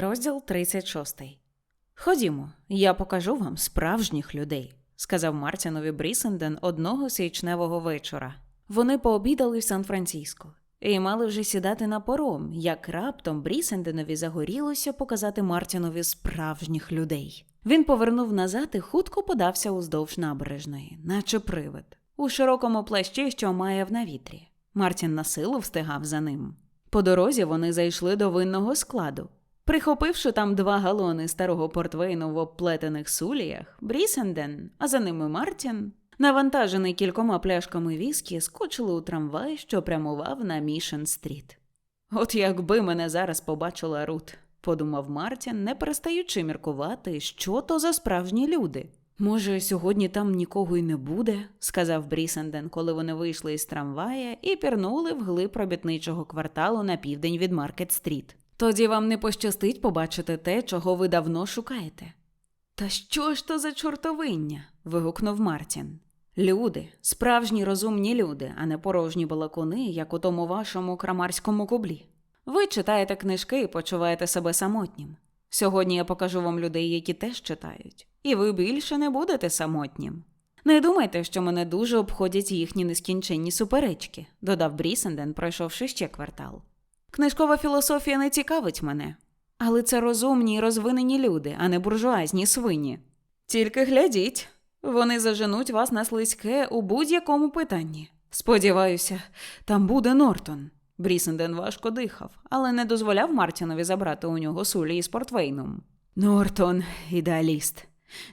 Розділ 36. Ходімо, я покажу вам справжніх людей, сказав Мартінові Брісенден одного січневого вечора. Вони пообідали в Сан-Франциско і мали вже сідати на пором, як раптом Брісенденові загорілося показати Мартінові справжніх людей. Він повернув назад і хутко подався уздовж набережної, наче привид, у широкому плащі, що має в навітрі. Мартін на силу встигав за ним. По дорозі вони зайшли до винного складу. Прихопивши там два галони старого портвейну в обплетених суліях, Брісенден, а за ними Мартін, навантажений кількома пляшками віскі, скочили у трамвай, що прямував на Мішен стріт. От якби мене зараз побачила Рут, подумав Мартін, не перестаючи міркувати, що то за справжні люди. Може, сьогодні там нікого й не буде, сказав Брісенден, коли вони вийшли із трамвая і пірнули вглиб робітничого кварталу на південь від Маркет Стріт. Тоді вам не пощастить побачити те, чого ви давно шукаєте. Та що ж то за чортовиння? вигукнув Мартін. Люди, справжні розумні люди, а не порожні балакуни, як у тому вашому крамарському кублі. Ви читаєте книжки і почуваєте себе самотнім. Сьогодні я покажу вам людей, які теж читають, і ви більше не будете самотнім. Не думайте, що мене дуже обходять їхні нескінченні суперечки, додав Брісенден, пройшовши ще квартал. Книжкова філософія не цікавить мене, але це розумні і розвинені люди, а не буржуазні свині. Тільки глядіть, вони заженуть вас на слизьке у будь-якому питанні. Сподіваюся, там буде Нортон. Брісенден важко дихав, але не дозволяв Мартінові забрати у нього сулі із портвейном. Нортон, ідеаліст,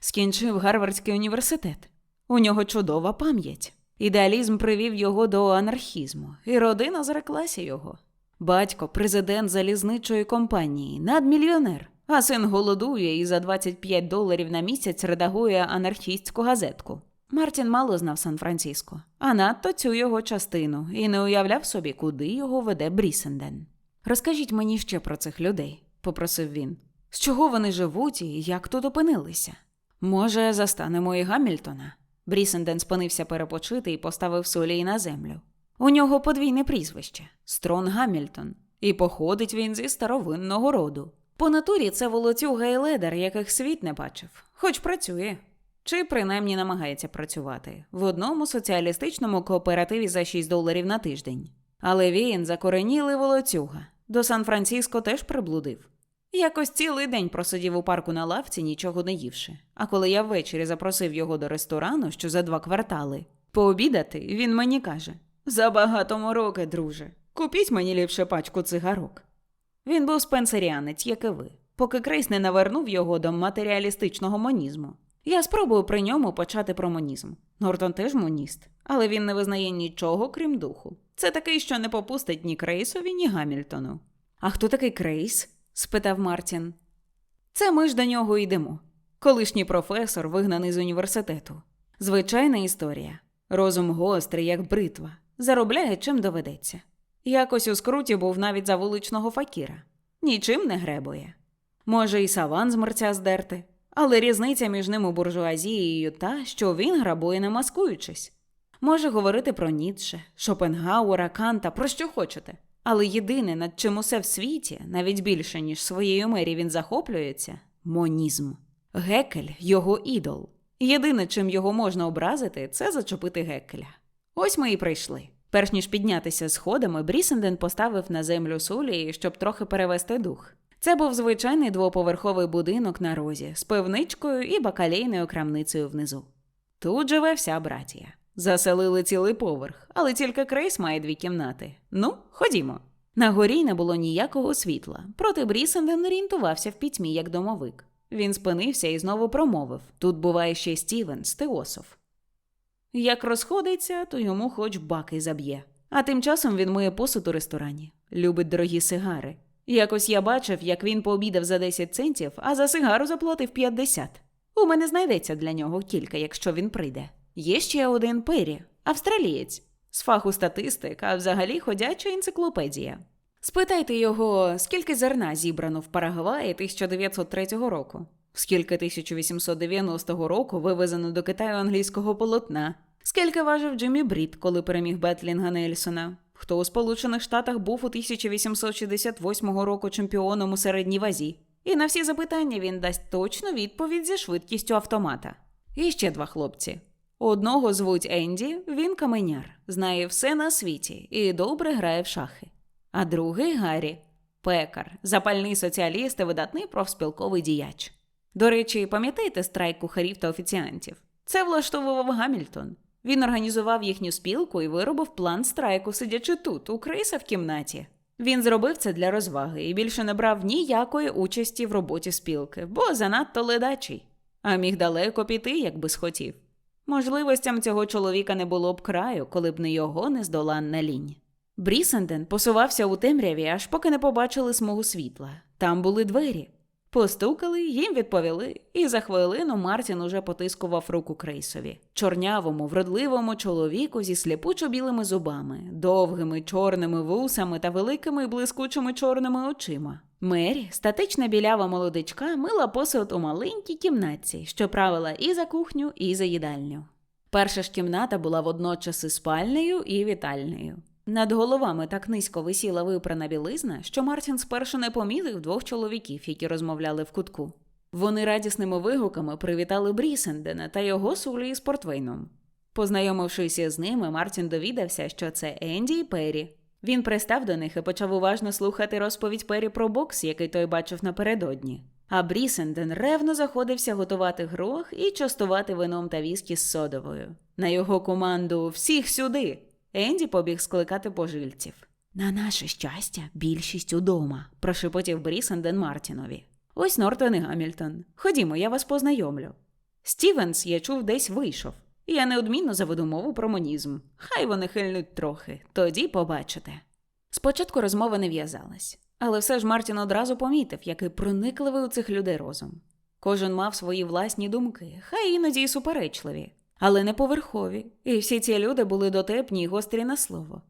скінчив Гарвардський університет. У нього чудова пам'ять. Ідеалізм привів його до анархізму, і родина зреклася його. Батько президент залізничої компанії, надмільйонер, а син голодує і за 25 доларів на місяць редагує анархістську газетку. Мартін мало знав Сан-Франциско, а надто цю його частину і не уявляв собі, куди його веде Брісенден. Розкажіть мені ще про цих людей, попросив він. З чого вони живуть і як тут опинилися? Може, застанемо і Гамільтона? Брісенден спинився перепочити і поставив солій на землю. У нього подвійне прізвище Строн Гамільтон, і походить він зі старовинного роду. По натурі це волоцюга і ледар, яких світ не бачив, хоч працює. Чи принаймні намагається працювати в одному соціалістичному кооперативі за 6 доларів на тиждень. Але він закоренілий волоцюга. До Сан-Франциско теж приблудив. Якось цілий день просидів у парку на лавці, нічого не ївши. А коли я ввечері запросив його до ресторану, що за два квартали, пообідати, він мені каже: Забагато мороки, друже. Купіть мені ліпше пачку цигарок. Він був спенсеріанець, як і ви, поки Крейс не навернув його до матеріалістичного монізму. Я спробую при ньому почати про монізм. Нортон теж моніст, але він не визнає нічого, крім духу. Це такий, що не попустить ні Крейсові, ні Гамільтону. А хто такий Крейс? спитав Мартін. Це ми ж до нього йдемо. Колишній професор, вигнаний з університету. Звичайна історія. Розум гострий, як бритва, заробляє чим доведеться. Якось у скруті був навіть за вуличного факіра. Нічим не гребує. Може, і саван з мерця здерти, але різниця між ним у буржуазією та, що він грабує не маскуючись. Може говорити про Ніцше, Шопенгауера, Канта, про що хочете. Але єдине, над чим усе в світі, навіть більше, ніж своєю мері він захоплюється монізм. Гекель його ідол. Єдине, чим його можна образити, це зачепити Гекеля. Ось ми і прийшли. Перш ніж піднятися сходами, Брісенден поставив на землю солі, щоб трохи перевести дух. Це був звичайний двоповерховий будинок на розі з пивничкою і бакалейною крамницею внизу. Тут живе вся братія. Заселили цілий поверх, але тільки Крейс має дві кімнати. Ну, ходімо. На горі не було ніякого світла, проте Брісенден орієнтувався в пітьмі як домовик. Він спинився і знову промовив тут буває ще Стівенс, Теософ. Як розходиться, то йому хоч баки заб'є. А тим часом він миє посуд у ресторані, любить дорогі сигари. Якось я бачив, як він пообідав за 10 центів, а за сигару заплатив 50. У мене знайдеться для нього кілька, якщо він прийде. Є ще один Пері, австралієць, з фаху статистик, а взагалі ходяча енциклопедія. Спитайте його, скільки зерна зібрано в Парагваї 1903 року, скільки 1890 року вивезено до Китаю англійського полотна, скільки важив Джиммі Брід, коли переміг Бетлінга Нельсона, хто у Сполучених Штатах був у 1868 року чемпіоном у середній вазі. І на всі запитання він дасть точну відповідь зі швидкістю автомата. І ще два хлопці. Одного звуть Енді, він каменяр, знає все на світі і добре грає в шахи. А другий Гаррі пекар, запальний соціаліст і видатний профспілковий діяч. До речі, пам'ятаєте страйк кухарів та офіціантів? Це влаштовував Гамільтон. Він організував їхню спілку і виробив план страйку, сидячи тут, у Криса в кімнаті. Він зробив це для розваги і більше не брав ніякої участі в роботі спілки, бо занадто ледачий, а міг далеко піти, якби схотів. Можливостям цього чоловіка не було б краю, коли б не його нездоланна лінь. Брісенден посувався у темряві, аж поки не побачили смугу світла. Там були двері. Постукали, їм відповіли, і за хвилину Мартін уже потискував руку Крейсові, чорнявому, вродливому чоловіку зі сліпучо білими зубами, довгими чорними вусами та великими блискучими чорними очима. Мері, статична білява молодичка, мила посуд у маленькій кімнатці, що правила і за кухню, і за їдальню. Перша ж кімната була водночас і спальнею, і вітальнею. Над головами так низько висіла випрана білизна, що Мартін спершу не помітив двох чоловіків, які розмовляли в кутку. Вони радісними вигуками привітали Брісендена та його сулі з портвейном. Познайомившись з ними, Мартін довідався, що це Енді і Перрі. Він пристав до них і почав уважно слухати розповідь Перрі про бокс, який той бачив напередодні. А Брісенден ревно заходився готувати грох і частувати вином та віскі з содовою. На його команду Всіх сюди! Енді побіг скликати пожильців. На наше щастя, більшість удома, прошепотів Брісенден Мартінові. Ось Нортон і Гамільтон. Ходімо, я вас познайомлю. Стівенс, я чув, десь вийшов. Я неодмінно заведу мову про монізм. Хай вони хильнуть трохи, тоді побачите. Спочатку розмова не в'язалась, але все ж Мартін одразу помітив, який проникливий у цих людей розум. Кожен мав свої власні думки, хай іноді й суперечливі, але не поверхові, і всі ці люди були дотепні й гострі на слово.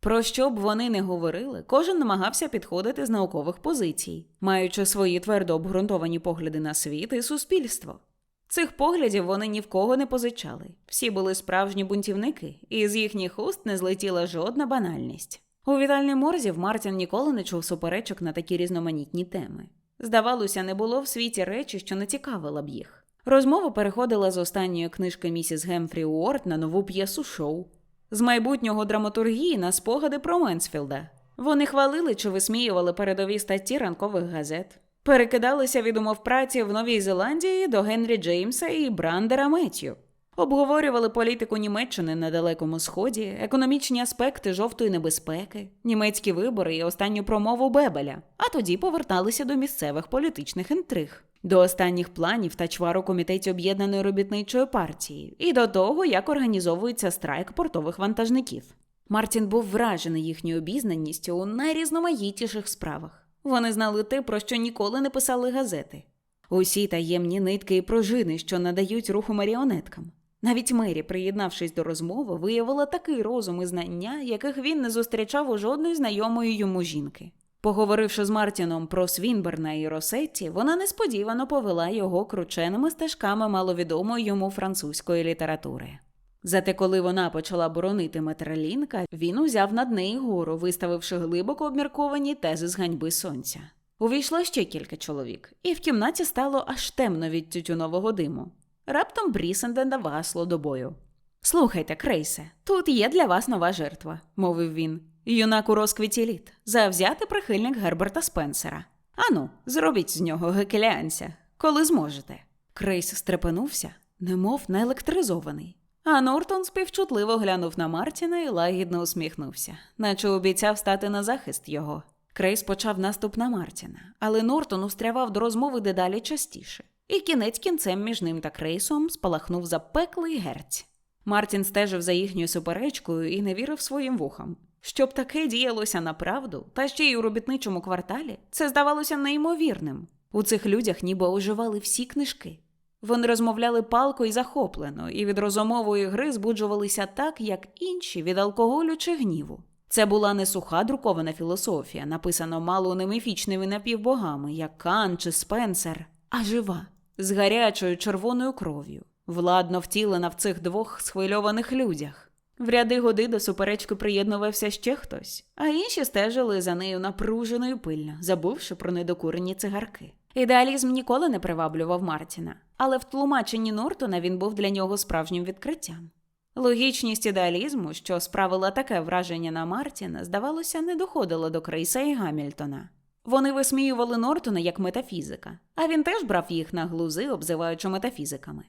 Про що б вони не говорили, кожен намагався підходити з наукових позицій, маючи свої твердо обґрунтовані погляди на світ і суспільство. Цих поглядів вони ні в кого не позичали. Всі були справжні бунтівники, і з їхніх уст не злетіла жодна банальність. У вітальні морзів Мартін ніколи не чув суперечок на такі різноманітні теми. Здавалося, не було в світі речі, що не цікавила б їх. Розмова переходила з останньої книжки місіс Гемфрі Уорд на нову п'єсу шоу, з майбутнього драматургії на спогади про Менсфілда. Вони хвалили чи висміювали передові статті ранкових газет, перекидалися від умов праці в Новій Зеландії до Генрі Джеймса і Брандера Меттью. Обговорювали політику Німеччини на Далекому Сході, економічні аспекти жовтої небезпеки, німецькі вибори і останню промову Бебеля, а тоді поверталися до місцевих політичних інтриг, до останніх планів та чвар у комітеті об'єднаної робітничої партії, і до того, як організовується страйк портових вантажників. Мартін був вражений їхньою обізнаністю у найрізноманітніших справах. Вони знали те, про що ніколи не писали газети. Усі таємні нитки і пружини, що надають руху маріонеткам. Навіть Мері, приєднавшись до розмови, виявила такий розум і знання, яких він не зустрічав у жодної знайомої йому жінки. Поговоривши з Мартіном про Свінберна і Росетті, вона несподівано повела його крученими стежками маловідомої йому французької літератури. Зате, коли вона почала боронити Метрелінка, він узяв над неї гору, виставивши глибоко обмірковані тези з ганьби сонця. Увійшло ще кілька чоловік, і в кімнаті стало аж темно від тютюнового диму. Раптом Брісенден гасло до бою. Слухайте, Крейсе, тут є для вас нова жертва, мовив він. Юнак у розквіті літ, завзятий прихильник Герберта Спенсера. Ану, зробіть з нього гекеліанця, коли зможете. Крейс стрепенувся, немов наелектризований. А Нортон співчутливо глянув на Мартіна і лагідно усміхнувся, наче обіцяв стати на захист його. Крейс почав наступ на Мартіна, але Нортон устрявав до розмови дедалі частіше, і кінець кінцем між ним та Крейсом спалахнув запеклий герць. Мартін стежив за їхньою суперечкою і не вірив своїм вухам. Щоб таке діялося направду, та ще й у робітничому кварталі, це здавалося неймовірним. У цих людях ніби оживали всі книжки. Вони розмовляли палко і захоплено, і від розумової гри збуджувалися так, як інші від алкоголю чи гніву. Це була не суха друкована філософія, написана мало не міфічними напівбогами, як Кан чи Спенсер, а жива, з гарячою червоною кров'ю, владно втілена в цих двох схвильованих людях. В ряди годи до суперечки приєднувався ще хтось, а інші стежили за нею напружено і пильно, забувши про недокурені цигарки. Ідеалізм ніколи не приваблював Мартіна, але в тлумаченні Нортона він був для нього справжнім відкриттям. Логічність ідеалізму, що справила таке враження на Мартіна, здавалося, не доходила до Крейса і Гамільтона. Вони висміювали Нортона як метафізика, а він теж брав їх на глузи, обзиваючи метафізиками.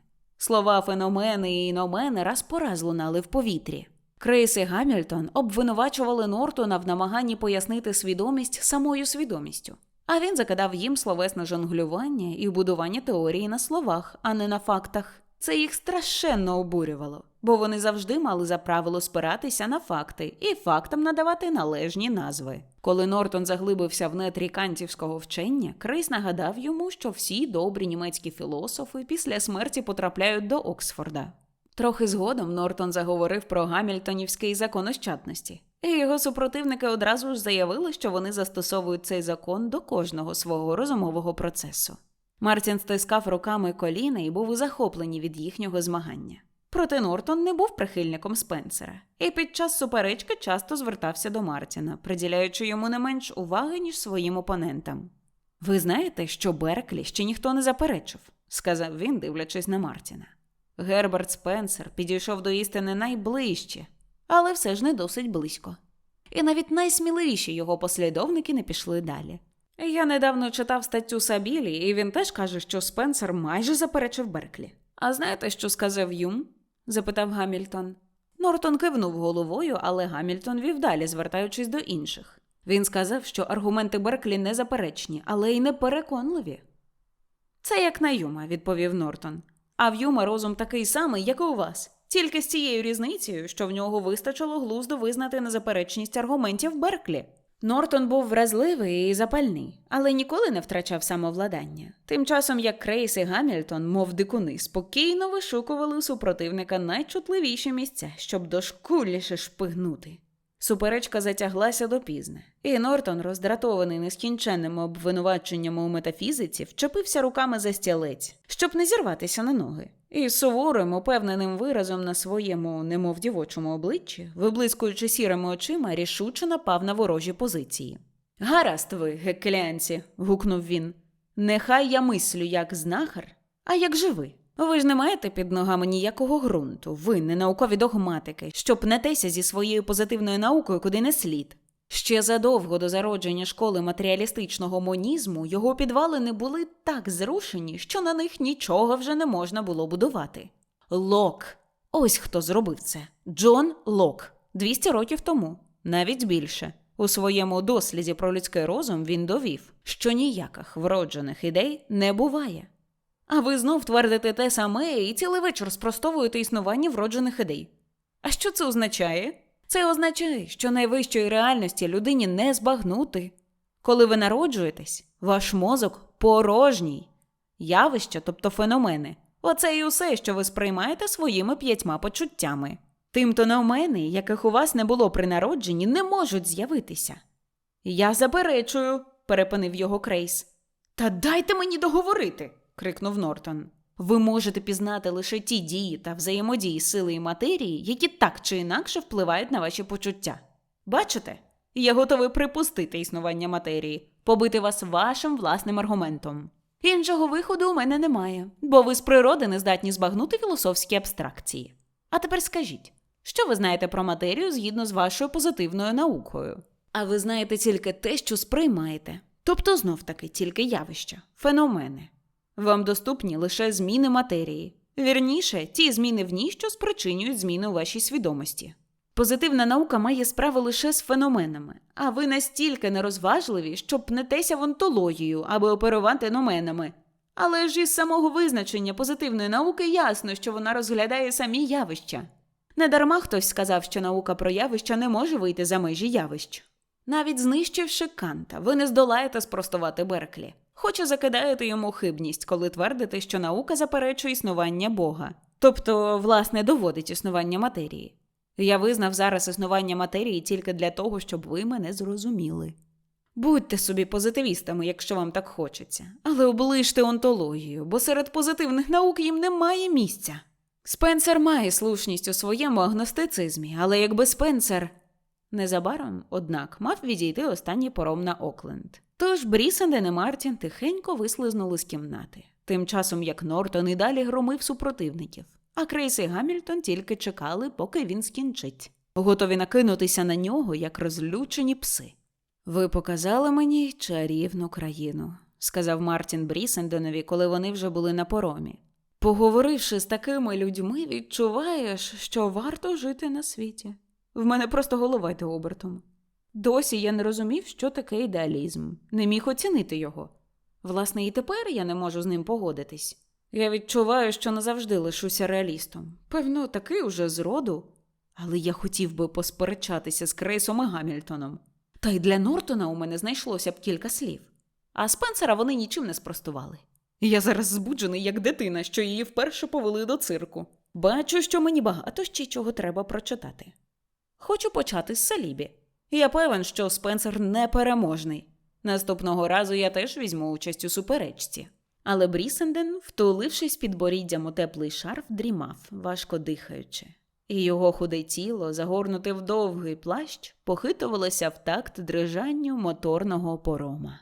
Слова феномени і іномени раз по раз лунали в повітрі. Крейс і Гамільтон обвинувачували Нортона в намаганні пояснити свідомість самою свідомістю. А він закидав їм словесне жонглювання і будування теорії на словах, а не на фактах. Це їх страшенно обурювало, бо вони завжди мали за правило спиратися на факти і фактам надавати належні назви. Коли Нортон заглибився в нетрі кантівського вчення, Крейс нагадав йому, що всі добрі німецькі філософи після смерті потрапляють до Оксфорда. Трохи згодом Нортон заговорив про гамільтонівський закон ощадності, і його супротивники одразу ж заявили, що вони застосовують цей закон до кожного свого розумового процесу. Мартін стискав руками коліна і був у захопленні від їхнього змагання. Проте Нортон не був прихильником Спенсера, і під час суперечки часто звертався до Мартіна, приділяючи йому не менш уваги, ніж своїм опонентам. Ви знаєте, що Берклі ще ніхто не заперечив, сказав він, дивлячись на Мартіна. Герберт Спенсер підійшов до істини найближче, але все ж не досить близько. І навіть найсміливіші його послідовники не пішли далі. Я недавно читав статтю Сабілі, і він теж каже, що Спенсер майже заперечив Берклі. А знаєте, що сказав Юм? Запитав Гамільтон. Нортон кивнув головою, але Гамільтон вів далі, звертаючись до інших. Він сказав, що аргументи Берклі не заперечні, але й не переконливі. Це як на Юма, відповів Нортон. А в Юма розум такий самий, як і у вас, тільки з цією різницею, що в нього вистачило глузду визнати незаперечність аргументів Берклі. Нортон був вразливий і запальний, але ніколи не втрачав самовладання. Тим часом як Крейс і Гамільтон, мов дикуни, спокійно вишукували у супротивника найчутливіші місця, щоб дошкульніше шпигнути. Суперечка затяглася допізне, і Нортон, роздратований нескінченними обвинуваченнями у метафізиці, вчепився руками за стілець, щоб не зірватися на ноги. І суворим, упевненим виразом на своєму, немов дівочому обличчі, виблискуючи сірими очима, рішуче напав на ворожі позиції. Гаразд ви, геклянці, гукнув він. Нехай я мислю як знахар, а як живий. Ви ж не маєте під ногами ніякого ґрунту, ви не наукові догматики, що пнетеся зі своєю позитивною наукою куди не слід. Ще задовго до зародження школи матеріалістичного монізму його підвалини були так зрушені, що на них нічого вже не можна було будувати. Лок. Ось хто зробив це. Джон Лок. 200 років тому, навіть більше. У своєму досліді про людський розум він довів, що ніяких вроджених ідей не буває. А ви знов твердите те саме і цілий вечір спростовуєте існування вроджених ідей. А що це означає? Це означає, що найвищої реальності людині не збагнути. Коли ви народжуєтесь, ваш мозок порожній. Явища, тобто феномени. Оце і усе, що ви сприймаєте своїми п'ятьма почуттями. Тимто номени, яких у вас не було при народженні, не можуть з'явитися. Я заперечую, перепинив його Крейс. Та дайте мені договорити. крикнув Нортон. Ви можете пізнати лише ті дії та взаємодії сили і матерії, які так чи інакше впливають на ваші почуття. Бачите? Я готовий припустити існування матерії, побити вас вашим власним аргументом. Іншого виходу у мене немає, бо ви з природи не здатні збагнути філософські абстракції. А тепер скажіть, що ви знаєте про матерію згідно з вашою позитивною наукою? А ви знаєте тільки те, що сприймаєте, тобто знов таки тільки явища, феномени. Вам доступні лише зміни матерії, вірніше, ті зміни в ній, що спричинюють зміни у вашій свідомості. Позитивна наука має справу лише з феноменами, а ви настільки нерозважливі, що пнетеся в онтологію, аби оперувати номенами. Але ж із самого визначення позитивної науки ясно, що вона розглядає самі явища. Недарма хтось сказав, що наука про явища не може вийти за межі явищ. Навіть знищивши Канта, ви не здолаєте спростувати Берклі. Хоча закидаєте йому хибність, коли твердите, що наука заперечує існування Бога. Тобто, власне, доводить існування матерії. Я визнав зараз існування матерії тільки для того, щоб ви мене зрозуміли. Будьте собі позитивістами, якщо вам так хочеться, але оближте онтологію, бо серед позитивних наук їм немає місця. Спенсер має слушність у своєму агностицизмі, але якби Спенсер. Незабаром, однак, мав відійти останній пором на Окленд. Тож Брісенден і Мартін тихенько вислизнули з кімнати, тим часом як Нортон і далі громив супротивників, а Крейс і Гамільтон тільки чекали, поки він скінчить, готові накинутися на нього, як розлючені пси. Ви показали мені чарівну країну, сказав Мартін Брісенденові, коли вони вже були на поромі. Поговоривши з такими людьми, відчуваєш, що варто жити на світі. В мене просто голова йде обертом. Досі я не розумів, що таке ідеалізм, не міг оцінити його. Власне, і тепер я не можу з ним погодитись. Я відчуваю, що назавжди лишуся реалістом. Певно, такий уже зроду. Але я хотів би посперечатися з Крейсом і Гамільтоном. Та й для Нортона у мене знайшлося б кілька слів. А Спенсера вони нічим не спростували. Я зараз збуджений, як дитина, що її вперше повели до цирку. Бачу, що мені багато ще чого треба прочитати. Хочу почати з Салібі. Я певен, що Спенсер непереможний. Наступного разу я теж візьму участь у суперечці. Але Брісенден, втулившись під боріддям у теплий шарф, дрімав, важко дихаючи, і його худе тіло, загорнуте в довгий плащ, похитувалося в такт дрижанню моторного порома.